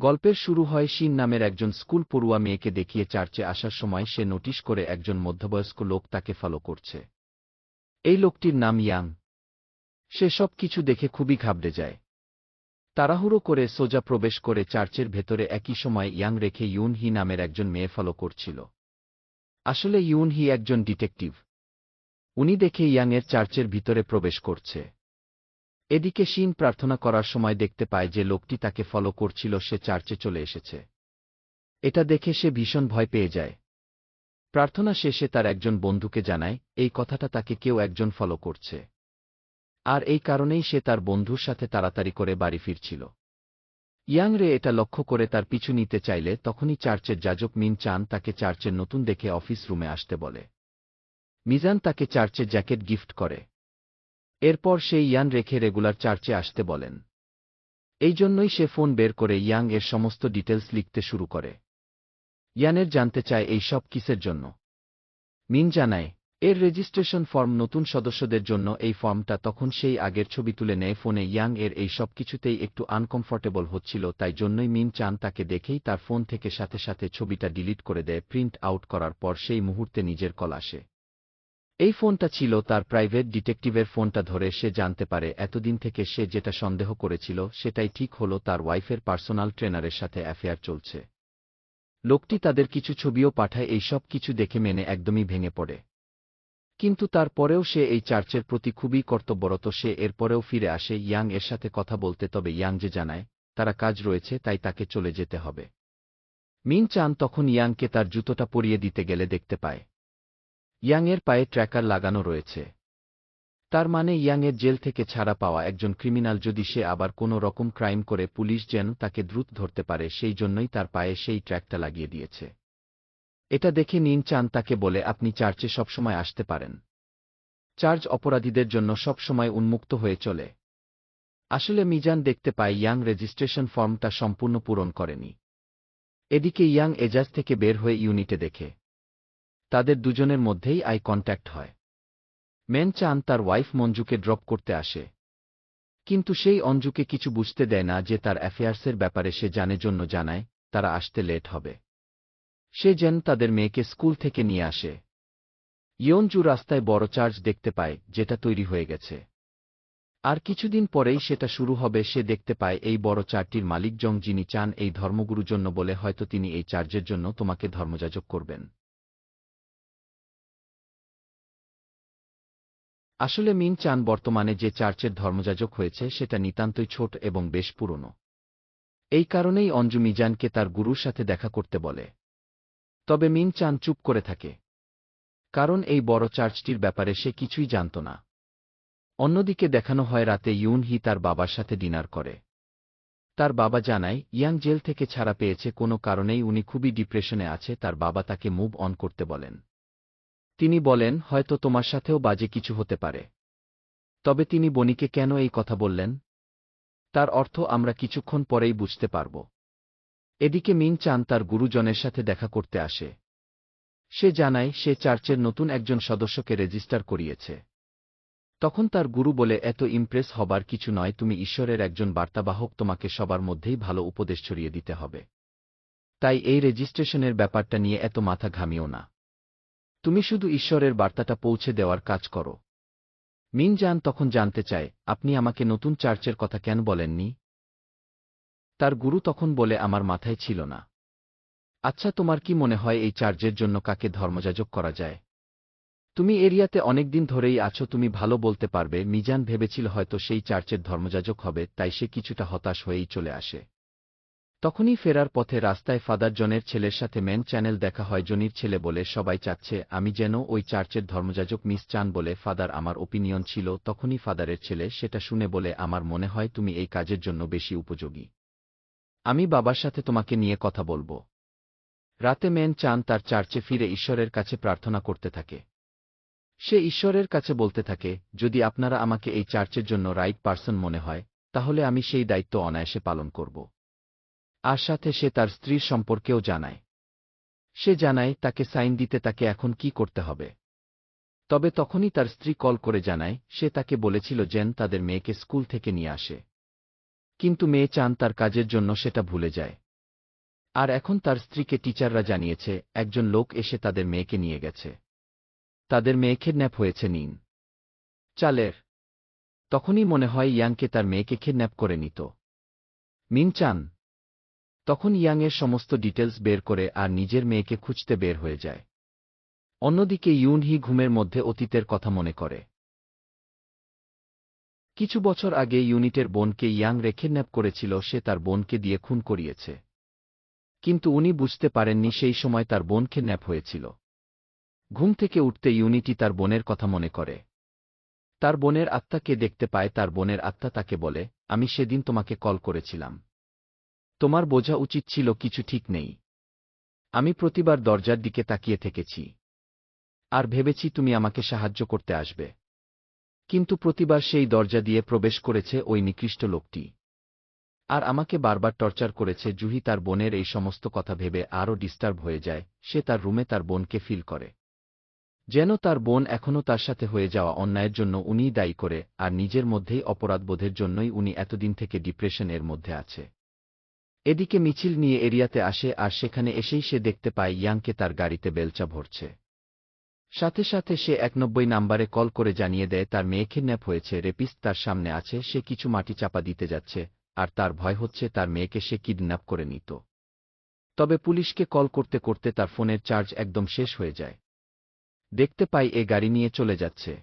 গল্পের শুরু হয় শিন নামের একজন স্কুল পড়ুয়া মেয়েকে দেখিয়ে চার্চে আসার সময় সে নোটিশ করে একজন মধ্যবয়স্ক লোক তাকে ফলো করছে। এই লোকটির নাম ইয়াং। সে সব কিছু দেখে খুবই ঘাবড়ে যায়। তাড়াহুড়ো করে সোজা প্রবেশ করে চার্চের ভেতরে একই সময় ইয়াং রেখে ইউন হি নামের একজন মেয়ে ফলো করছিল। আসলে ইউন হি একজন ডিটেকটিভ। উনি দেখে ইয়াংয়ের চার্চের ভিতরে প্রবেশ করছে। এদিকে শিন প্রার্থনা করার সময় দেখতে পায় যে লোকটি তাকে ফলো করছিল, সে চার্চে চলে এসেছে। এটা দেখে সে ভীষণ ভয় পেয়ে যায়। প্রার্থনা শেষে তার একজন বন্ধুকে জানায়, এই কথাটা তাকে কেউ একজন ফলো করছে। আর এই কারণেই সে তার বন্ধুর সাথে তাড়াতাড়ি করে বাড়ি ফিরছিল। ইয়াং রে এটা লক্ষ্য করে তার পিছু নিতে চাইলে তখনই চার্চের যাজক মিন চান তাকে চার্চের নতুন দেখে অফিস রুমে আসতে বলে। মিজান তাকে চার্চের জ্যাকেট গিফট করে। এরপর সে ইয়ান রেখে রেগুলার চার্চে আসতে বলেন। এই জন্যই সে ফোন বের করে ইয়াং এর সমস্ত ডিটেলস লিখতে শুরু করে। ইয়ানের জানতে চায় এই সব কিসের জন্য। মিন জানায়, এর রেজিস্ট্রেশন ফর্ম নতুন সদস্যদের জন্য এই ফর্মটা তখন সেই আগের ছবি তুলে নেয় ফোনে ইয়াং এর এই সব কিছুতেই একটু আনকমফর্টেবল হচ্ছিল তাই জন্যই মিন চান তাকে দেখেই তার ফোন থেকে সাথে সাথে ছবিটা ডিলিট করে দেয় প্রিন্ট আউট করার পর সেই মুহূর্তে নিজের কল আসে। এই ফোনটা ছিল তার প্রাইভেট ডিটেকটিভের ফোনটা ধরে সে জানতে পারে এতদিন থেকে সে যেটা সন্দেহ করেছিল সেটাই ঠিক হল তার ওয়াইফের পার্সোনাল ট্রেনারের সাথে অ্যাফেয়ার চলছে। লোকটি তাদের কিছু ছবিও পাঠায়, এই সব কিছু দেখে মেনে একদমই ভেঙে পড়ে। কিন্তু তারপরেও সে এই চার্চের প্রতি খুবই কর্তব্যরত, সে এরপরেও ফিরে আসে, ইয়াং এর সাথে কথা বলতে, তবে ইয়াং যে জানায়, তারা কাজ রয়েছে, তাই তাকে চলে যেতে হবে। মিন চান তখন ইয়াংকে তার জুতোটা পরিয়ে দিতে গেলে দেখতে পায়। ইয়াংয়ের পায়ে ট্র্যাকার লাগানো রয়েছে। তার মানে ইয়াংয়ের জেল থেকে ছাড়া পাওয়া একজন ক্রিমিনাল যদি সে আবার কোনো রকম ক্রাইম করে পুলিশ যেন তাকে দ্রুত ধরতে পারে, সেই জন্যই তার পায়ে সেই ট্র্যাকটা লাগিয়ে দিয়েছে। এটা দেখে নিন চান তাকে বলে, আপনি চার্চে সবসময় আসতে পারেন। চার্জ অপরাধীদের জন্য সবসময় উন্মুক্ত হয়ে চলে। আসলে মিজান দেখতে পায় ইয়াং রেজিস্ট্রেশন ফর্মটা সম্পূর্ণ পূরণ করেনি। এদিকে ইয়াং এজাজ থেকে বের হয়ে ইউনিটে দেখে। তাদের দুজনের মধ্যেই আই কন্ট্যাক্ট হয়। মেন চান তার ওয়াইফ মঞ্জুকে ড্রপ করতে আসে। কিন্তু সেই অঞ্জুকে কিছু বুঝতে দেয় না যে তার অ্যাফেয়ার্সের ব্যাপারে সে জানে জন্য জানায়, তারা আসতে লেট হবে। সে যেন তাদের মেয়েকে স্কুল থেকে নিয়ে আসে। ইয়ঞ্জু রাস্তায় বড় চার্জ দেখতে পায়, যেটা তৈরি হয়ে গেছে। আর কিছুদিন পরেই সেটা শুরু হবে, সে দেখতে পায় এই বড় চারটির মালিক জং যিনি চান এই ধর্মগুরুর জন্য বলে হয়তো তিনি এই চার্জের জন্য তোমাকে ধর্মযাজক করবেন। আসলে মিন চান বর্তমানে যে চার্চের ধর্মযাজক হয়েছে, সেটা নিতান্তই ছোট এবং বেশ পুরনো। এই কারণেই অঞ্জু মিজানকে তার গুরুর সাথে দেখা করতে বলে। তবে মিন চান চুপ করে থাকে। কারণ এই বড় চার্চটির ব্যাপারে সে কিছুই জানত না। অন্যদিকে দেখানো হয় রাতে ইউন হি তার বাবার সাথে ডিনার করে। তার বাবা জানায়, ইয়াং জেল থেকে ছাড়া পেয়েছে কোনো কারণেই উনি খুবই ডিপ্রেশনে আছে, তার বাবা তাকে মুভ অন করতে বলেন। তিনি বলেন, হয়তো তোমার সাথেও বাজে কিছু হতে পারে। তবে তিনি বনিকে কেন এই কথা বললেন? তার অর্থ আমরা কিছুক্ষণ পরেই বুঝতে পারব। এদিকে মিন চান তার গুরুজনের সাথে দেখা করতে আসে। সে জানায়, সে চার্চের নতুন একজন সদস্যকে রেজিস্টার করিয়েছে। তখন তার গুরু বলে, এত ইমপ্রেস হবার কিছু নয়, তুমি ঈশ্বরের একজন বার্তাবাহক, তোমাকে সবার মধ্যেই ভালো উপদেশ ছড়িয়ে দিতে হবে। তাই এই রেজিস্ট্রেশনের ব্যাপারটা নিয়ে এত মাথা ঘামিও না। তুমি শুধু ঈশ্বরের বার্তাটা পৌঁছে দেওয়ার কাজ করো। মিন যান তখন জানতে চায়, আপনি আমাকে নতুন চার্চের কথা কেন বলেননি? তার গুরু তখন বলে, আমার মাথায় ছিল না। আচ্ছা তোমার কি মনে হয় এই চার্চের জন্য কাকে ধর্মযাজক করা যায়? তুমি এরিয়াতে অনেকদিন ধরেই আছো, তুমি ভালো বলতে পারবে, মিজান ভেবেছিল হয়তো সেই চার্চের ধর্মযাজক হবে, তাই সে কিছুটা হতাশ হয়েই চলে আসে। তখনই ফেরার পথে রাস্তায় ফাদার জনের ছেলের সাথে মেন চ্যানেল দেখা হয় জনির ছেলে বলে সবাই চাচ্ছে, আমি যেন ওই চার্চের ধর্মযাজক মিস চান বলে ফাদার আমার ওপিনিয়ন ছিল, তখনই ফাদারের ছেলে সেটা শুনে বলে, আমার মনে হয় তুমি এই কাজের জন্য বেশি উপযোগী। আমি বাবার সাথে তোমাকে নিয়ে কথা বলব। রাতে মেন চান তার চার্চে ফিরে ঈশ্বরের কাছে প্রার্থনা করতে থাকে। সে ঈশ্বরের কাছে বলতে থাকে, যদি আপনারা আমাকে এই চার্চের জন্য রাইট পার্সন মনে হয়, তাহলে আমি সেই দায়িত্ব অনায়াসে পালন করব। আর সাথে সে তার স্ত্রীর সম্পর্কেও জানায়। সে জানায়, তাকে সাইন দিতে তাকে এখন কি করতে হবে? তবে তখনই তার স্ত্রী কল করে জানায়, সে তাকে বলেছিল যেন তাদের মেয়েকে স্কুল থেকে নিয়ে আসে। কিন্তু মেয়ে চান তার কাজের জন্য সেটা ভুলে যায়। আর এখন তার স্ত্রীকে টিচাররা জানিয়েছে, একজন লোক এসে তাদের মেয়েকে নিয়ে গেছে। তাদের মেয়ে খিডন্যাপ হয়েছে, নিন। চালের। তখনই মনে হয় ইয়াংকে তার মেয়েকে খিডন্যাপ করে নিত। মিন চান। তখন ইয়াংয়ের সমস্ত ডিটেলস বের করে আর নিজের মেয়েকে খুঁজতে বের হয়ে যায়। অন্যদিকে ইউনহি ঘুমের মধ্যে অতীতের কথা মনে করে। কিছু বছর আগে ইউনিটের বোনকে ইয়াং রেখে ন্যাপ করেছিল, সে তার বোনকে দিয়ে খুন করিয়েছে। কিন্তু উনি বুঝতে পারেননি সেই সময় তার বোনকে ন্যাপ হয়েছিল। ঘুম থেকে উঠতে ইউনিটি তার বোনের কথা মনে করে। তার বোনের আত্মাকে দেখতে পায়, তার বোনের আত্মা তাকে বলে, আমি সেদিন তোমাকে কল করেছিলাম। তোমার বোঝা উচিত ছিল কিছু ঠিক নেই। আমি প্রতিবার দরজার দিকে তাকিয়ে থেকেছি। আর ভেবেছি তুমি আমাকে সাহায্য করতে আসবে। কিন্তু প্রতিবার সেই দরজা দিয়ে প্রবেশ করেছে ওই নিকৃষ্ট লোকটি। আর আমাকে বারবার টর্চার করেছে জুহি তার বোনের এই সমস্ত কথা ভেবে আরও ডিস্টার্ব হয়ে যায়, সে তার রুমে তার বোনকে ফিল করে। যেন তার বোন এখনও তার সাথে হয়ে যাওয়া অন্যায়ের জন্য উনিই দায়ী করে, আর নিজের মধ্যেই অপরাধবোধের জন্যই উনি এতদিন থেকে ডিপ্রেশন এর মধ্যে আছে। এদিকে মিছিল নিয়ে এরিয়াতে আসে আর সেখানে এসেই সে দেখতে পায় ইয়াংকে তার গাড়িতে বেলচা ভরছে। সাথে সাথে সে এক নব্বই নাম্বারে কল করে জানিয়ে দেয়, তার মেয়ে খিডন্যাপ হয়েছে, রেপিস্ট তার সামনে আছে, সে কিছু মাটি চাপা দিতে যাচ্ছে, আর তার ভয় হচ্ছে তার মেয়েকে সে কিডন্যাপ করে নিত। তবে পুলিশকে কল করতে করতে তার ফোনের চার্জ একদম শেষ হয়ে যায়। দেখতে পাই এ গাড়ি নিয়ে চলে যাচ্ছে।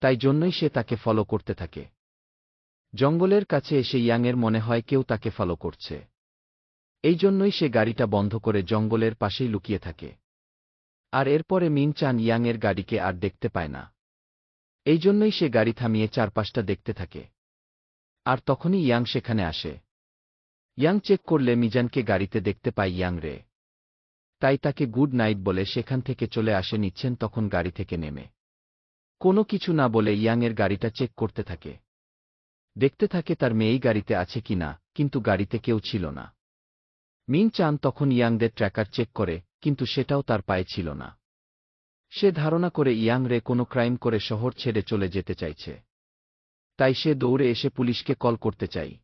তাই জন্যই সে তাকে ফলো করতে থাকে। জঙ্গলের কাছে এসে ইয়াংয়ের মনে হয় কেউ তাকে ফলো করছে। এই জন্যই সে গাড়িটা বন্ধ করে জঙ্গলের পাশেই লুকিয়ে থাকে। আর এরপরে মিন চান ইয়াংয়ের গাড়িকে আর দেখতে পায় না। এই জন্যই সে গাড়ি থামিয়ে চারপাশটা দেখতে থাকে। আর তখনই ইয়াং সেখানে আসে। ইয়াং চেক করলে মিজানকে গাড়িতে দেখতে পায় ইয়াং রে। তাই তাকে গুড নাইট বলে সেখান থেকে চলে আসে নিচ্ছেন তখন গাড়ি থেকে নেমে। কোনো কিছু না বলে ইয়াংয়ের গাড়িটা চেক করতে থাকে। দেখতে থাকে তার মেয়েই গাড়িতে আছে কিনা কিন্তু গাড়িতে কেউ ছিল না। মিন চান তখন ইয়াংদের ট্র্যাকার চেক করে, কিন্তু সেটাও তার পায়ে ছিল না। সে ধারণা করে ইয়াং রে কোনো ক্রাইম করে শহর ছেড়ে চলে যেতে চাইছে। তাই সে দৌড়ে এসে পুলিশকে কল করতে চাই।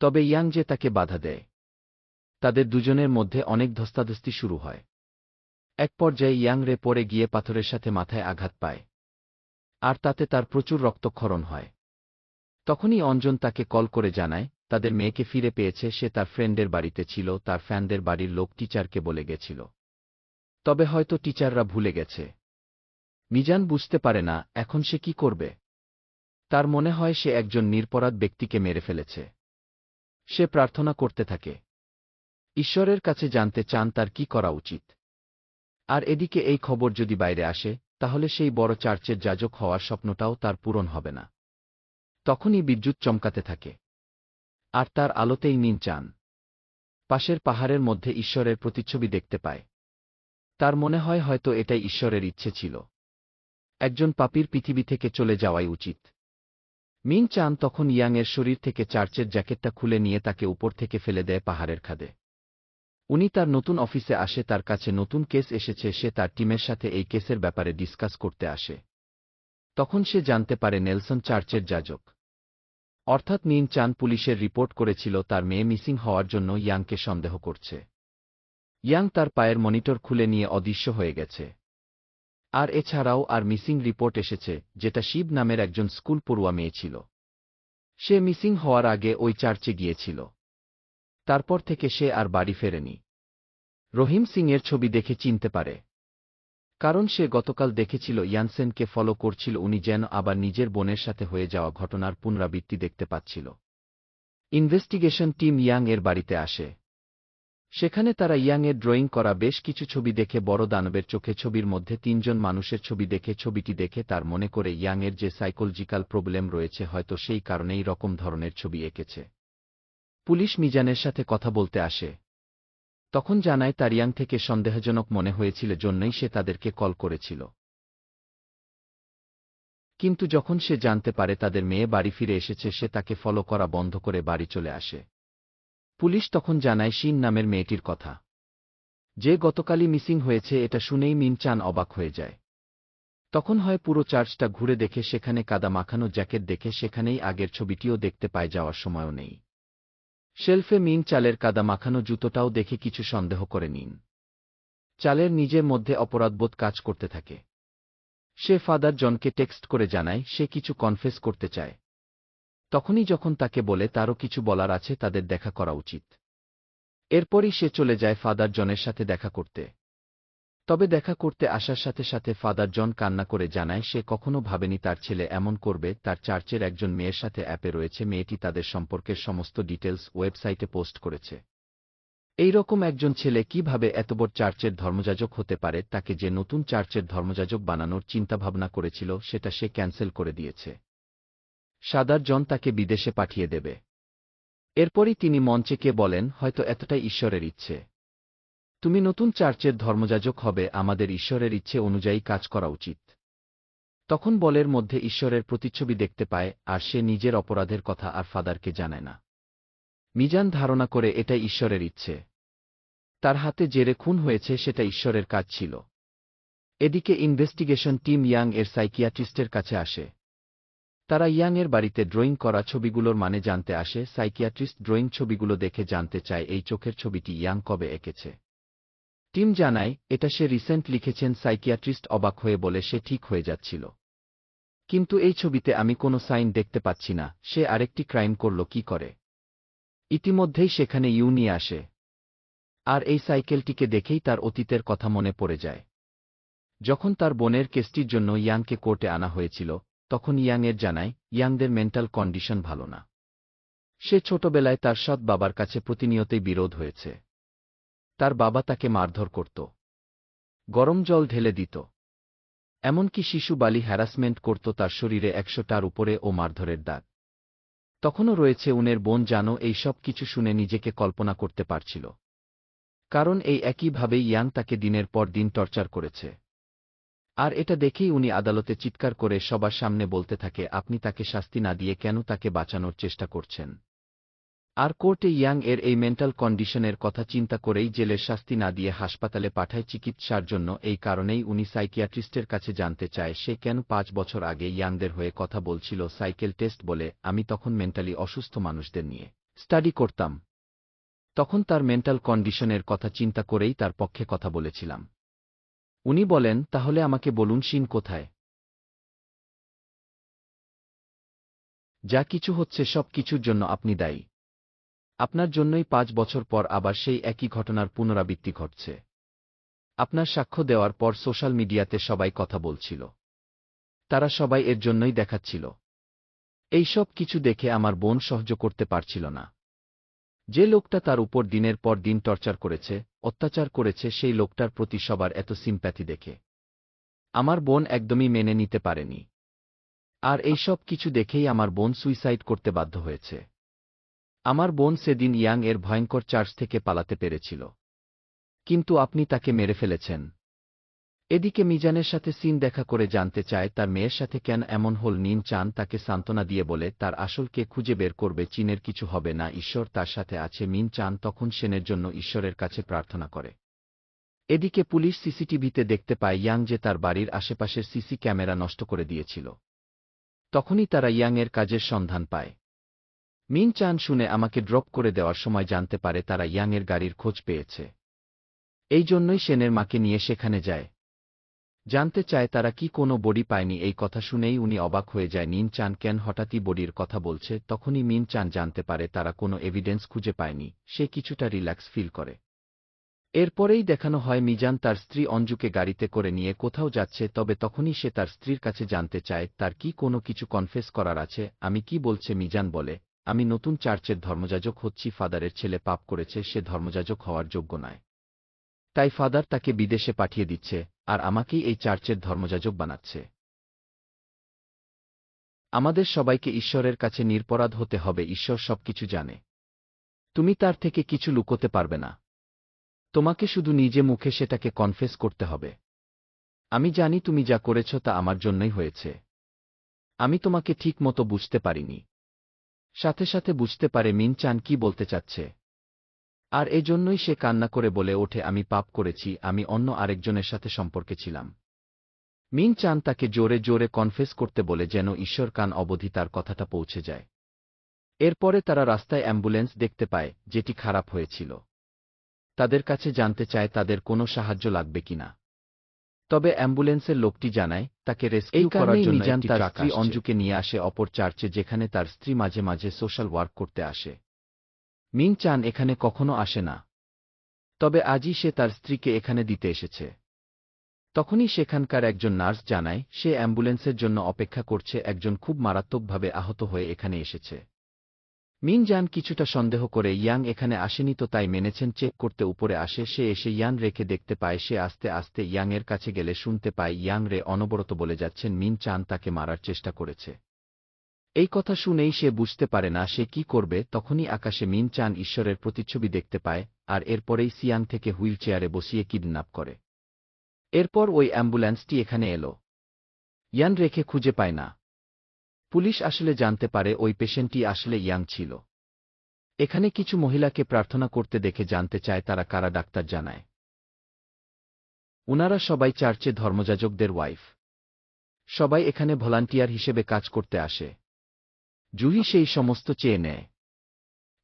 তবে ইয়াং যে তাকে বাধা দেয়। তাদের দুজনের মধ্যে অনেক ধস্তাধস্তি শুরু হয়। এক পর্যায়ে ইয়াং রে পড়ে গিয়ে পাথরের সাথে মাথায় আঘাত পায়। আর তাতে তার প্রচুর রক্তক্ষরণ হয়। তখনই অঞ্জন তাকে কল করে জানায়, তাদের মেয়েকে ফিরে পেয়েছে, সে তার ফ্রেন্ডের বাড়িতে ছিল, তার ফ্যানদের বাড়ির লোক টিচারকে বলে গেছিল। তবে হয়তো টিচাররা ভুলে গেছে। মিজান বুঝতে পারে না, এখন সে কি করবে? তার মনে হয় সে একজন নিরপরাধ ব্যক্তিকে মেরে ফেলেছে। সে প্রার্থনা করতে থাকে। ঈশ্বরের কাছে জানতে চান তার কি করা উচিত। আর এদিকে এই খবর যদি বাইরে আসে, তাহলে সেই বড় চার্চের যাজক হওয়ার স্বপ্নটাও তার পূরণ হবে না। তখনই বিদ্যুৎ চমকাতে থাকে। আর তার আলোতেই নিন চান। পাশের পাহাড়ের মধ্যে ঈশ্বরের প্রতিচ্ছবি দেখতে পায়। তার মনে হয় হয়তো এটাই ঈশ্বরের ইচ্ছে ছিল। একজন পাপির পৃথিবী থেকে চলে যাওয়াই উচিত। মিন চান তখন ইয়াংয়ের শরীর থেকে চার্চের জ্যাকেটটা খুলে নিয়ে তাকে উপর থেকে ফেলে দেয় পাহাড়ের খাদে। উনি তার নতুন অফিসে আসে, তার কাছে নতুন কেস এসেছে, সে তার টিমের সাথে এই কেসের ব্যাপারে ডিসকাস করতে আসে। তখন সে জানতে পারে নেলসন চার্চের যাজক। অর্থাৎ নিন চান পুলিশের রিপোর্ট করেছিল তার মেয়ে মিসিং হওয়ার জন্য ইয়াংকে সন্দেহ করছে। ইয়াং তার পায়ের মনিটর খুলে নিয়ে অদৃশ্য হয়ে গেছে। আর এছাড়াও আর মিসিং রিপোর্ট এসেছে, যেটা শিব নামের একজন স্কুল পড়ুয়া মেয়ে ছিল। সে মিসিং হওয়ার আগে ওই চার্চে গিয়েছিল। তারপর থেকে সে আর বাড়ি ফেরেনি। রহিম সিংয়ের ছবি দেখে চিনতে পারে। কারণ সে গতকাল দেখেছিল ইয়ানসেনকে ফলো করছিল, উনি যেন আবার নিজের বোনের সাথে হয়ে যাওয়া ঘটনার পুনরাবৃত্তি দেখতে পাচ্ছিল। ইনভেস্টিগেশন টিম ইয়াং এর বাড়িতে আসে। সেখানে তারা ইয়াংয়ের ড্রয়িং করা বেশ কিছু ছবি দেখে, বড় দানবের চোখে ছবির মধ্যে তিনজন মানুষের ছবি দেখে, ছবিটি দেখে তার মনে করে ইয়াংয়ের যে সাইকোলজিক্যাল প্রবলেম রয়েছে, হয়তো সেই কারণেই রকম ধরনের ছবি এঁকেছে। পুলিশ মিজানের সাথে কথা বলতে আসে। তখন জানায় তারিয়াং থেকে সন্দেহজনক মনে হয়েছিল জন্যই সে তাদেরকে কল করেছিল। কিন্তু যখন সে জানতে পারে তাদের মেয়ে বাড়ি ফিরে এসেছে, সে তাকে ফলো করা বন্ধ করে বাড়ি চলে আসে। পুলিশ তখন জানায় শিন নামের মেয়েটির কথা। যে গতকালই মিসিং হয়েছে, এটা শুনেই মিন চান অবাক হয়ে যায়। তখন হয় পুরো চার্চটা ঘুরে দেখে সেখানে কাদা মাখানো জ্যাকেট দেখে সেখানেই আগের ছবিটিও দেখতে পায় যাওয়ার সময়ও নেই। শেলফে মিন চালের কাদা মাখানো জুতোটাও দেখে কিছু সন্দেহ করে নিন। চালের নিজের মধ্যে অপরাধবোধ কাজ করতে থাকে। সে ফাদার জনকে টেক্সট করে জানায়, সে কিছু কনফেস করতে চায়। তখনই যখন তাকে বলে তারও কিছু বলার আছে, তাদের দেখা করা উচিত। এরপরই সে চলে যায় ফাদার জনের সাথে দেখা করতে। তবে দেখা করতে আসার সাথে সাথে ফাদার জন কান্না করে জানায়, সে কখনো ভাবেনি তার ছেলে এমন করবে, তার চার্চের একজন মেয়ের সাথে অ্যাপে রয়েছে, মেয়েটি তাদের সম্পর্কের সমস্ত ডিটেলস ওয়েবসাইটে পোস্ট করেছে। এই রকম একজন ছেলে কীভাবে এত বড় চার্চের ধর্মযাজক হতে পারে, তাকে যে নতুন চার্চের ধর্মযাজক বানানোর চিন্তাভাবনা করেছিল, সেটা সে ক্যান্সেল করে দিয়েছে। সাদার জন তাকে বিদেশে পাঠিয়ে দেবে। এরপরই তিনি মঞ্চেকে বলেন, হয়তো এতটাই ঈশ্বরের ইচ্ছে। তুমি নতুন চার্চের ধর্মযাজক হবে, আমাদের ঈশ্বরের ইচ্ছে অনুযায়ী কাজ করা উচিত। তখন বলের মধ্যে ঈশ্বরের প্রতিচ্ছবি দেখতে পায়, আর সে নিজের অপরাধের কথা আর ফাদারকে জানায় না। মিজান ধারণা করে এটা ঈশ্বরের ইচ্ছে। তার হাতে জেরে খুন হয়েছে, সেটা ঈশ্বরের কাজ ছিল। এদিকে ইনভেস্টিগেশন টিম ইয়াং এর সাইকিয়াট্রিস্টের কাছে আসে। তারা ইয়াংয়ের বাড়িতে ড্রয়িং করা ছবিগুলোর মানে জানতে আসে, সাইকিয়াট্রিস্ট ড্রয়িং ছবিগুলো দেখে জানতে চায়, এই চোখের ছবিটি ইয়াং কবে এঁকেছে। টিম জানায়, এটা সে রিসেন্ট লিখেছেন সাইকিয়াট্রিস্ট অবাক হয়ে বলে সে ঠিক হয়ে যাচ্ছিল। কিন্তু এই ছবিতে আমি কোনো সাইন দেখতে পাচ্ছি না, সে আরেকটি ক্রাইম করল কি করে? ইতিমধ্যেই সেখানে ইউনি আসে। আর এই সাইকেলটিকে দেখেই তার অতীতের কথা মনে পড়ে যায়। যখন তার বোনের কেসটির জন্য ইয়াংকে কোর্টে আনা হয়েছিল, তখন ইয়াংয়ের জানায়, ইয়াংদের মেন্টাল কন্ডিশন ভালো না। সে ছোটবেলায় তার সৎ বাবার কাছে প্রতিনিয়তই বিরোধ হয়েছে। তার বাবা তাকে মারধর করত। গরম জল ঢেলে দিত। এমনকি শিশু বালি হ্যারাসমেন্ট করত তার শরীরে একশোটার উপরে ও মারধরের দাগ। তখনও রয়েছে উনের বোন জানো এই সব কিছু শুনে নিজেকে কল্পনা করতে পারছিল। কারণ এই একইভাবেই ইয়াং তাকে দিনের পর দিন টর্চার করেছে। আর এটা দেখেই উনি আদালতে চিৎকার করে সবার সামনে বলতে থাকে, আপনি তাকে শাস্তি না দিয়ে কেন তাকে বাঁচানোর চেষ্টা করছেন? আর কোর্টে ইয়াং এর এই মেন্টাল কন্ডিশনের কথা চিন্তা করেই জেলের শাস্তি না দিয়ে হাসপাতালে পাঠায় চিকিৎসার জন্য। এই কারণেই উনি সাইকিয়াট্রিস্টের কাছে জানতে চায়, সে কেন পাঁচ বছর আগে ইয়াংদের হয়ে কথা বলছিল সাইকেল টেস্ট বলে, আমি তখন মেন্টালি অসুস্থ মানুষদের নিয়ে স্টাডি করতাম। তখন তার মেন্টাল কন্ডিশনের কথা চিন্তা করেই তার পক্ষে কথা বলেছিলাম। উনি বলেন, তাহলে আমাকে বলুন শিন কোথায়? যা কিছু হচ্ছে সব কিছুর জন্য আপনি দায়ী। আপনার জন্যই পাঁচ বছর পর আবার সেই একই ঘটনার পুনরাবৃত্তি ঘটছে। আপনার সাক্ষ্য দেওয়ার পর সোশ্যাল মিডিয়াতে সবাই কথা বলছিল। তারা সবাই এর জন্যই দেখাচ্ছিল। এই সব কিছু দেখে আমার বোন সহ্য করতে পারছিল না। যে লোকটা তার উপর দিনের পর দিন টর্চার করেছে, অত্যাচার করেছে, সেই লোকটার প্রতি সবার এত সিম্প্যাথি দেখে। আমার বোন একদমই মেনে নিতে পারেনি। আর এই সব কিছু দেখেই আমার বোন সুইসাইড করতে বাধ্য হয়েছে। আমার বোন সেদিন ইয়াং এর ভয়ঙ্কর চার্জ থেকে পালাতে পেরেছিল। কিন্তু আপনি তাকে মেরে ফেলেছেন। এদিকে মিজানের সাথে সিন দেখা করে জানতে চায়, তার মেয়ের সাথে কেন এমন হল নিন চান তাকে সান্ত্বনা দিয়ে বলে, তার আসলকে খুঁজে বের করবে, চীনের কিছু হবে না, ঈশ্বর তার সাথে আছে, মিন চান, তখন সেনের জন্য ঈশ্বরের কাছে প্রার্থনা করে। এদিকে পুলিশ সিসিটিভিতে দেখতে পায় ইয়াং যে তার বাড়ির আশেপাশের সিসি ক্যামেরা নষ্ট করে দিয়েছিল। তখনই তারা ইয়াংয়ের কাজের সন্ধান পায়। মিন চান শুনে আমাকে ড্রপ করে দেওয়ার সময় জানতে পারে তারা ইয়াংয়ের গাড়ির খোঁজ পেয়েছে। এই জন্যই সেনের মাকে নিয়ে সেখানে যায়। জানতে চায় তারা কি কোনো বডি পায়নি, এই কথা শুনেই উনি অবাক হয়ে যায়। নিন চান কেন হঠাৎই বডির কথা বলছে? তখনই মিন চান জানতে পারে তারা কোনো এভিডেন্স খুঁজে পায়নি। সে কিছুটা রিল্যাক্স ফিল করে। এরপরেই দেখানো হয়, মিজান তার স্ত্রী অঞ্জুকে গাড়িতে করে নিয়ে কোথাও যাচ্ছে, তবে তখনই সে তার স্ত্রীর কাছে জানতে চায়, তার কি কোনো কিছু কনফেস করার আছে? আমি কি বলছে মিজান বলে? আমি নতুন চার্চের ধর্মযাজক হচ্ছি, ফাদারের ছেলে পাপ করেছে, সে ধর্মযাজক হওয়ার যোগ্য নয়। তাই ফাদার তাকে বিদেশে পাঠিয়ে দিচ্ছে আর আমাকেই এই চার্চের ধর্মযাজক বানাচ্ছে। আমাদের সবাইকে ঈশ্বরের কাছে নিরপরাধ হতে হবে, ঈশ্বর সবকিছু জানে। তুমি তার থেকে কিছু লুকোতে পারবে না। তোমাকে শুধু নিজে মুখে সেটাকে কনফেস করতে হবে। আমি জানি তুমি যা করেছ তা আমার জন্যই হয়েছে। আমি তোমাকে ঠিক মতো বুঝতে পারিনি। সাথে সাথে বুঝতে পারে মিন চান কি বলতে চাচ্ছে। আর এজন্যই সে কান্না করে বলে ওঠে, আমি পাপ করেছি, আমি অন্য আরেকজনের সাথে সম্পর্কে ছিলাম। মিন চান তাকে জোরে জোরে কনফেস করতে বলে যেন ঈশ্বর কান অবধি তার কথাটা পৌঁছে যায়। এরপরে তারা রাস্তায় অ্যাম্বুলেন্স দেখতে পায়, যেটি খারাপ হয়েছিল। তাদের কাছে জানতে চায় তাদের কোনো সাহায্য লাগবে কিনা। তবে অ্যাম্বুলেন্সের লোকটি জানায় তাকে রেস্কিউ করার জন্য মিজান তার স্ত্রী অঞ্জুকে নিয়ে আসে অপর চার্চে যেখানে তার স্ত্রী মাঝে মাঝে সোশ্যাল ওয়ার্ক করতে আসে। মিন চান এখানে কখনো আসে না। তবে আজই সে তার স্ত্রীকে এখানে দিতে এসেছে। তখনই সেখানকার একজন নার্স জানায় সে অ্যাম্বুলেন্সের জন্য অপেক্ষা করছে একজন খুব মারাত্মকভাবে আহত হয়ে এখানে এসেছে। মিন জান কিছুটা সন্দেহ করে ইয়াং এখানে আসেনি তো তাই মেনেছেন চেক করতে উপরে আসে, সে এসে ইয়ান রেখে দেখতে পায়, সে আস্তে আস্তে ইয়াংয়ের কাছে গেলে শুনতে পায় ইয়াং রে অনবরত বলে যাচ্ছেন, মিন চান তাকে মারার চেষ্টা করেছে। এই কথা শুনেই সে বুঝতে পারে না সে কি করবে, তখনই আকাশে মিন চান ঈশ্বরের প্রতিচ্ছবি দেখতে পায়, আর এরপরেই সিয়াং থেকে হুইল চেয়ারে বসিয়ে কিডন্যাপ করে। এরপর ওই অ্যাম্বুলেন্সটি এখানে এলো। ইয়ান রেখে খুঁজে পায় না। পুলিশ আসলে জানতে পারে ওই পেশেন্টটি আসলে ইয়াং ছিল। এখানে কিছু মহিলাকে প্রার্থনা করতে দেখে জানতে চায় তারা কারা ডাক্তার জানায়। উনারা সবাই চার্চে ধর্মযাজকদের ওয়াইফ। সবাই এখানে ভলান্টিয়ার হিসেবে কাজ করতে আসে। জুহি সেই সমস্ত চেয়ে নেয়।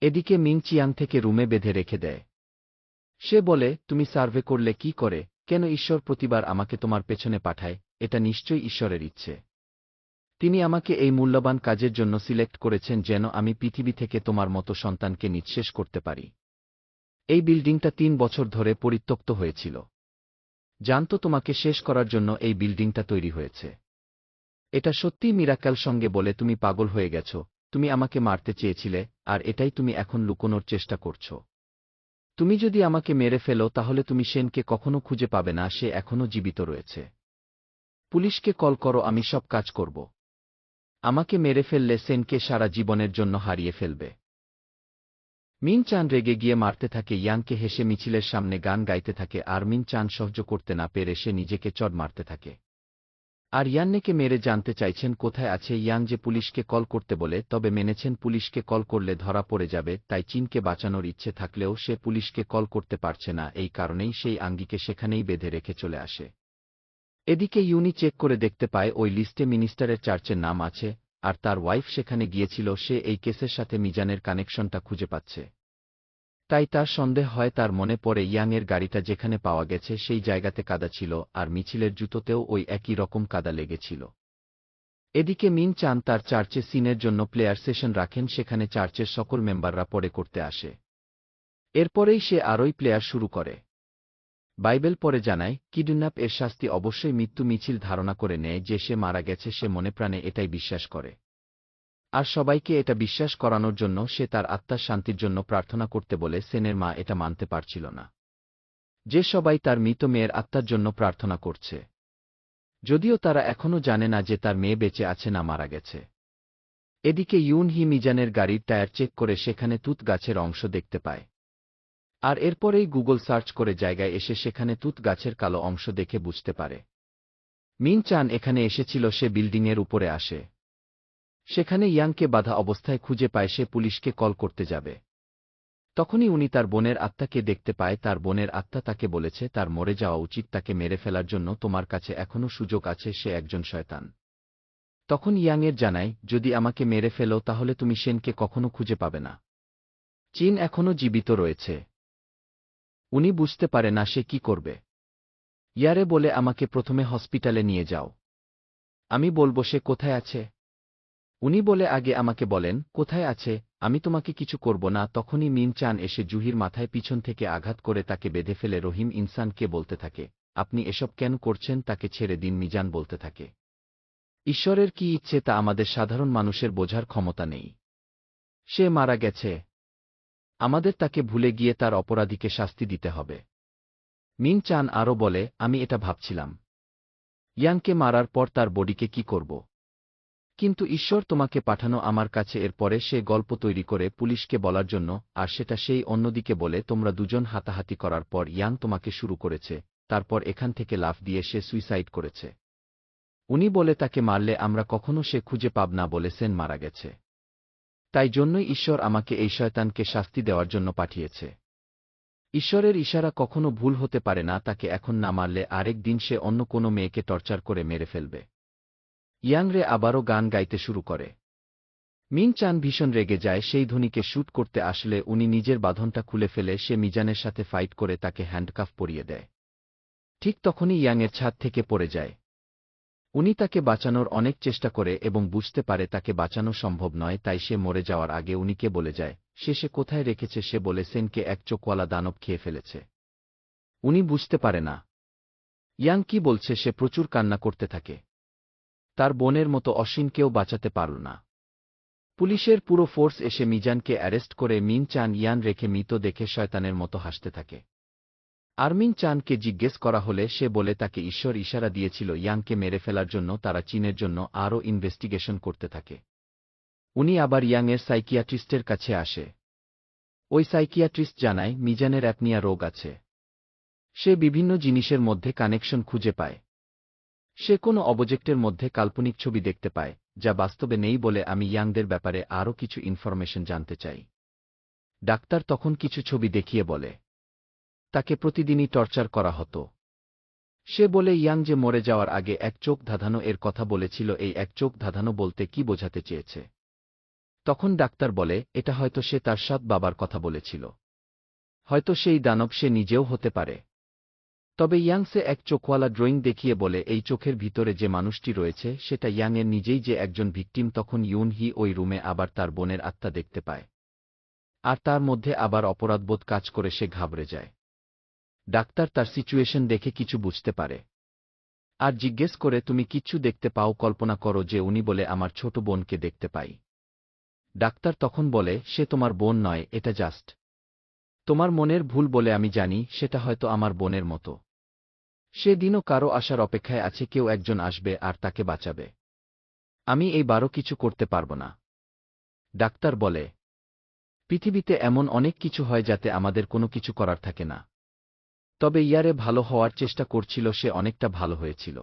এদিকে মিং চিয়াং থেকে রুমে বেঁধে রেখে দেয়। সে বলে, তুমি সার্ভে করলে কি করে? কেন ঈশ্বর প্রতিবার আমাকে তোমার পেছনে পাঠায়? এটা নিশ্চয়ই ঈশ্বরের ইচ্ছে। তিনি আমাকে এই মূল্যবান কাজের জন্য সিলেক্ট করেছেন যেন আমি পৃথিবী থেকে তোমার মতো সন্তানকে নিঃশেষ করতে পারি। এই বিল্ডিংটা তিন বছর ধরে পরিত্যক্ত হয়েছিল। জানত তোমাকে শেষ করার জন্য এই বিল্ডিংটা তৈরি হয়েছে। এটা সত্যিই মিরাক্যাল সঙ্গে বলে, তুমি পাগল হয়ে গেছ, তুমি আমাকে মারতে চেয়েছিলে, আর এটাই তুমি এখন লুকোনোর চেষ্টা করছ। তুমি যদি আমাকে মেরে ফেলো, তাহলে তুমি সেনকে কখনো খুঁজে পাবে না, সে এখনও জীবিত রয়েছে। পুলিশকে কল করো, আমি সব কাজ করব। আমাকে মেরে ফেললে সেনকে সারা জীবনের জন্য হারিয়ে ফেলবে। মিন চান রেগে গিয়ে মারতে থাকে, ইয়াংকে হেসে মিছিলের সামনে গান গাইতে থাকে, আর মিন চান সহ্য করতে না পেরে সে নিজেকে চড় মারতে থাকে। আর ইয়ান্নেকে মেরে জানতে চাইছেন কোথায় আছে ইয়াং যে পুলিশকে কল করতে বলে, তবে মেনেছেন পুলিশকে কল করলে ধরা পড়ে যাবে, তাই চীনকে বাঁচানোর ইচ্ছে থাকলেও সে পুলিশকে কল করতে পারছে না, এই কারণেই সেই আঙ্গিকে সেখানেই বেঁধে রেখে চলে আসে। এদিকে ইউনি চেক করে দেখতে পায় ওই লিস্টে মিনিস্টারের চার্চের নাম আছে, আর তার ওয়াইফ সেখানে গিয়েছিল, সে এই কেসের সাথে মিজানের কানেকশনটা খুঁজে পাচ্ছে। তাই তার সন্দেহ হয় তার মনে পড়ে ইয়াংয়ের গাড়িটা যেখানে পাওয়া গেছে সেই জায়গাতে কাদা ছিল, আর মিছিলের জুতোতেও ওই একই রকম কাদা লেগেছিল। এদিকে মিন চান তার চার্চে সিনের জন্য প্লেয়ার সেশন রাখেন, সেখানে চার্চের সকল মেম্বাররা পরে করতে আসে। এরপরেই সে আরই প্লেয়ার শুরু করে। বাইবেল পরে জানায়, কিডন্যাপ এর শাস্তি অবশ্যই মৃত্যু মিছিল ধারণা করে নেয় যে সে মারা গেছে, সে মনে প্রাণে এটাই বিশ্বাস করে। আর সবাইকে এটা বিশ্বাস করানোর জন্য সে তার আত্মার শান্তির জন্য প্রার্থনা করতে বলে সেনের মা এটা মানতে পারছিল না। যে সবাই তার মৃত মেয়ের আত্মার জন্য প্রার্থনা করছে। যদিও তারা এখনও জানে না যে তার মেয়ে বেঁচে আছে না মারা গেছে। এদিকে ইউন হি মিজানের গাড়ির টায়ার চেক করে সেখানে তুত গাছের অংশ দেখতে পায়। আর এরপরেই গুগল সার্চ করে জায়গায় এসে সেখানে তুত গাছের কালো অংশ দেখে বুঝতে পারে। মিন চান এখানে এসেছিল, সে বিল্ডিংয়ের উপরে আসে। সেখানে ইয়াংকে বাধা অবস্থায় খুঁজে পায়, সে পুলিশকে কল করতে যাবে। তখনই উনি তার বোনের আত্মাকে দেখতে পায়, তার বোনের আত্মা তাকে বলেছে, তার মরে যাওয়া উচিত, তাকে মেরে ফেলার জন্য তোমার কাছে এখনও সুযোগ আছে, সে একজন শয়তান। তখন ইয়াংয়ের জানায়, যদি আমাকে মেরে ফেলো, তাহলে তুমি সেনকে কখনো খুঁজে পাবে না। চীন এখনও জীবিত রয়েছে। উনি বুঝতে পারে না সে কি করবে। ইয়ারে বলে আমাকে প্রথমে হসপিটালে নিয়ে যাও। আমি বলব, সে কোথায় আছে? উনি বলে, আগে আমাকে বলেন, কোথায় আছে? আমি তোমাকে কিছু করব না। তখনই মিন চান এসে জুহির মাথায় পিছন থেকে আঘাত করে তাকে বেঁধে ফেলে। রহিম ইনসানকে বলতে থাকে, আপনি এসব কেন করছেন? তাকে ছেড়ে দিন মিজান বলতে থাকে। ঈশ্বরের কি ইচ্ছে তা আমাদের সাধারণ মানুষের বোঝার ক্ষমতা নেই। সে মারা গেছে। আমাদের তাকে ভুলে গিয়ে তার অপরাধীকে শাস্তি দিতে হবে। মিন চান আরও বলে, আমি এটা ভাবছিলাম। ইয়াংকে মারার পর তার বডিকে কি করব? কিন্তু ঈশ্বর তোমাকে পাঠানো আমার কাছে এরপরে সে গল্প তৈরি করে পুলিশকে বলার জন্য, আর সেটা সেই অন্যদিকে বলে, তোমরা দুজন হাতাহাতি করার পর ইয়াং তোমাকে শুরু করেছে, তারপর এখান থেকে লাফ দিয়ে সে সুইসাইড করেছে। উনি বলে, তাকে মারলে আমরা কখনো সে খুঁজে পাব না বলে সেন মারা গেছে। তাই জন্যই ঈশ্বর আমাকে এই শয়তানকে শাস্তি দেওয়ার জন্য পাঠিয়েছে। ঈশ্বরের ইশারা কখনো ভুল হতে পারে না, তাকে এখন না মারলে আরেক দিন সে অন্য কোনো মেয়েকে টর্চার করে মেরে ফেলবে। ইয়াংরে আবারও গান গাইতে শুরু করে। মিন চান ভীষণ রেগে যায়, সেই ধনীকে শ্যুট করতে আসলে উনি নিজের বাঁধনটা খুলে ফেলে, সে মিজানের সাথে ফাইট করে তাকে হ্যান্ডকাফ পরিয়ে দেয়। ঠিক তখনই ইয়াংয়ের ছাদ থেকে পড়ে যায়। উনি তাকে বাঁচানোর অনেক চেষ্টা করে এবং বুঝতে পারে তাকে বাঁচানো সম্ভব নয়, তাই সে মরে যাওয়ার আগে উনিকে বলে যায়, সে সে কোথায় রেখেছে? সে বলে, সেনকে এক চোখওয়ালা দানব খেয়ে ফেলেছে। উনি বুঝতে পারে না। ইয়াং কি বলছে, সে প্রচুর কান্না করতে থাকে। তার বোনের মতো অসীনকেও বাঁচাতে পারল না। পুলিশের পুরো ফোর্স এসে মিজানকে অ্যারেস্ট করে মিন চান ইয়ান রেখে মৃত দেখে শয়তানের মতো হাসতে থাকে। আরমিন চানকে জিজ্ঞেস করা হলে সে বলে, তাকে ঈশ্বর ইশারা দিয়েছিল ইয়াংকে মেরে ফেলার জন্য, তারা চীনের জন্য আরও ইনভেস্টিগেশন করতে থাকে। উনি আবার ইয়াংয়ের সাইকিয়াট্রিস্টের কাছে আসে। ওই সাইকিয়াট্রিস্ট জানায়, মিজানের অ্যাপনিয়া রোগ আছে। সে বিভিন্ন জিনিসের মধ্যে কানেকশন খুঁজে পায়। সে কোনো অবজেক্টের মধ্যে কাল্পনিক ছবি দেখতে পায়, যা বাস্তবে নেই বলে আমি ইয়াংদের ব্যাপারে আরও কিছু ইনফরমেশন জানতে চাই। ডাক্তার তখন কিছু ছবি দেখিয়ে বলে তাকে প্রতিদিনই টর্চার করা হতো। সে বলে, ইয়াং যে মরে যাওয়ার আগে এক চোখ ধাঁধানো এর কথা বলেছিল, এই এক চোখ ধাঁধানো বলতে কি বোঝাতে চেয়েছে? তখন ডাক্তার বলে, এটা হয়তো সে তার সৎ বাবার কথা বলেছিল। হয়তো সেই দানব সে নিজেও হতে পারে। তবে ইয়াংসে এক চোখওয়ালা ড্রয়িং দেখিয়ে বলে, এই চোখের ভিতরে যে মানুষটি রয়েছে, সেটা ইয়াংয়ের নিজেই যে একজন ভিকটিম তখন ইউন হি ওই রুমে আবার তার বোনের আত্মা দেখতে পায়। আর তার মধ্যে আবার অপরাধবোধ কাজ করে সে ঘাবড়ে যায়। ডাক্তার তার সিচুয়েশন দেখে কিছু বুঝতে পারে। আর জিজ্ঞেস করে, তুমি কিচ্ছু দেখতে পাও, কল্পনা করো যে উনি বলে আমার ছোট বোনকে দেখতে পাই। ডাক্তার তখন বলে, সে তোমার বোন নয়, এটা জাস্ট। তোমার মনের ভুল বলে আমি জানি, সেটা হয়তো আমার বোনের মতো। সে দিনও কারও আসার অপেক্ষায় আছে, কেউ একজন আসবে আর তাকে বাঁচাবে। আমি এই বারো কিছু করতে পারব না। ডাক্তার বলে, পৃথিবীতে এমন অনেক কিছু হয় যাতে আমাদের কোনো কিছু করার থাকে না। তবে ইয়ারে ভালো হওয়ার চেষ্টা করছিল, সে অনেকটা ভালো হয়েছিল।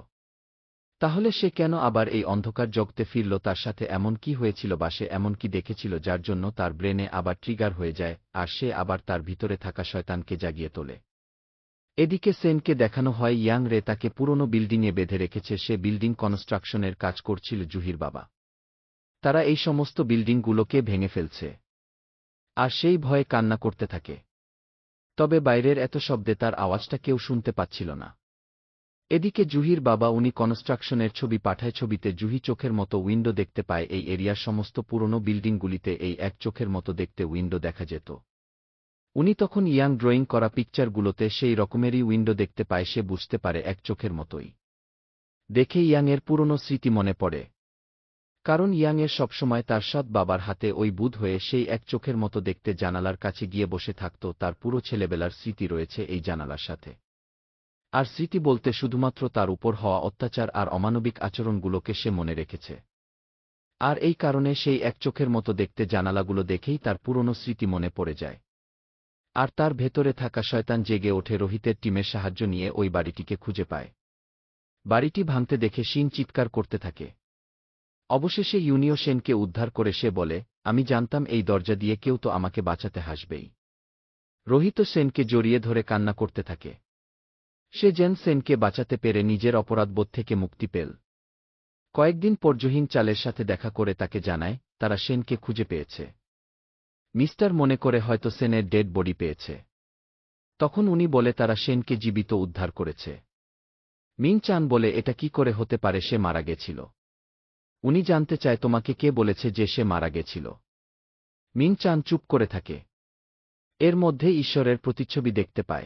তাহলে সে কেন আবার এই অন্ধকার জগতে ফিরল, তার সাথে এমন কি হয়েছিল বা সে এমন কি দেখেছিল যার জন্য তার ব্রেনে আবার ট্রিগার হয়ে যায়, আর সে আবার তার ভিতরে থাকা শয়তানকে জাগিয়ে তোলে। এদিকে সেনকে দেখানো হয়, ইয়াং রে তাকে পুরনো বিল্ডিংয়ে বেঁধে রেখেছে, সে বিল্ডিং কনস্ট্রাকশনের কাজ করছিল জুহির বাবা। তারা এই সমস্ত বিল্ডিংগুলোকে ভেঙে ফেলছে। আর সেই ভয়ে কান্না করতে থাকে। তবে বাইরের এত শব্দে তার আওয়াজটা কেউ শুনতে পাচ্ছিল না। এদিকে জুহির বাবা উনি কনস্ট্রাকশনের ছবি পাঠায় ছবিতে জুহি চোখের মতো উইন্ডো দেখতে পায়, এই এরিয়ার সমস্ত পুরনো বিল্ডিংগুলিতে এই এক চোখের মতো দেখতে উইন্ডো দেখা যেত। উনি তখন ইয়াং ড্রয়িং করা পিকচারগুলোতে সেই রকমেরই উইন্ডো দেখতে পায়, সে বুঝতে পারে এক চোখের মতোই। দেখে ইয়াংয়ের পুরনো স্মৃতি মনে পড়ে। কারণ ইয়াংয়ের সবসময় তার সৎ বাবার হাতে ওই বুধ হয়ে সেই এক চোখের মতো দেখতে জানালার কাছে গিয়ে বসে থাকত তার পুরো ছেলেবেলার স্মৃতি রয়েছে এই জানালার সাথে। আর স্মৃতি বলতে শুধুমাত্র তার উপর হওয়া অত্যাচার আর অমানবিক আচরণগুলোকে সে মনে রেখেছে। আর এই কারণে সেই এক চোখের মতো দেখতে জানালাগুলো দেখেই তার পুরনো স্মৃতি মনে পড়ে যায়। আর তার ভেতরে থাকা শয়তান জেগে ওঠে রোহিতের টিমের সাহায্য নিয়ে ওই বাড়িটিকে খুঁজে পায়। বাড়িটি ভাঙতে দেখে শিন চিৎকার করতে থাকে। অবশেষে ইউনিও সেনকে উদ্ধার করে সে বলে, আমি জানতাম এই দরজা দিয়ে কেউ তো আমাকে বাঁচাতে হাসবেই। রোহিত সেনকে জড়িয়ে ধরে কান্না করতে থাকে। সে জেন সেনকে বাঁচাতে পেরে নিজের অপরাধবোধ থেকে মুক্তি পেল। কয়েকদিন পর জহিন চালের সাথে দেখা করে তাকে জানায়, তারা সেনকে খুঁজে পেয়েছে। মিস্টার মনে করে হয়তো সেনের ডেড বডি পেয়েছে। তখন উনি বলে, তারা সেনকে জীবিত উদ্ধার করেছে। মিন চান বলে, এটা কি করে হতে পারে সে মারা গেছিল? উনি জানতে চায় তোমাকে কে বলেছে যে সে মারা গেছিল। মিন চান চুপ করে থাকে। এর মধ্যে ঈশ্বরের প্রতিচ্ছবি দেখতে পায়।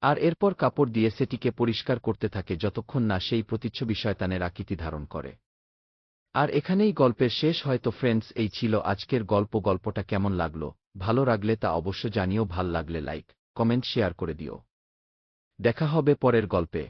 আর এরপর কাপড় দিয়ে সেটিকে পরিষ্কার করতে থাকে যতক্ষণ না সেই প্রতিচ্ছবি শয়তানের আকৃতি ধারণ করে। আর এখানেই গল্পের শেষ হয়তো ফ্রেন্ডস, এই ছিল আজকের গল্প। গল্পটা কেমন লাগল? ভালো লাগলে তা অবশ্য জানিও, ভালো লাগলে লাইক, কমেন্ট, শেয়ার করে দিও। দেখা হবে পরের গল্পে।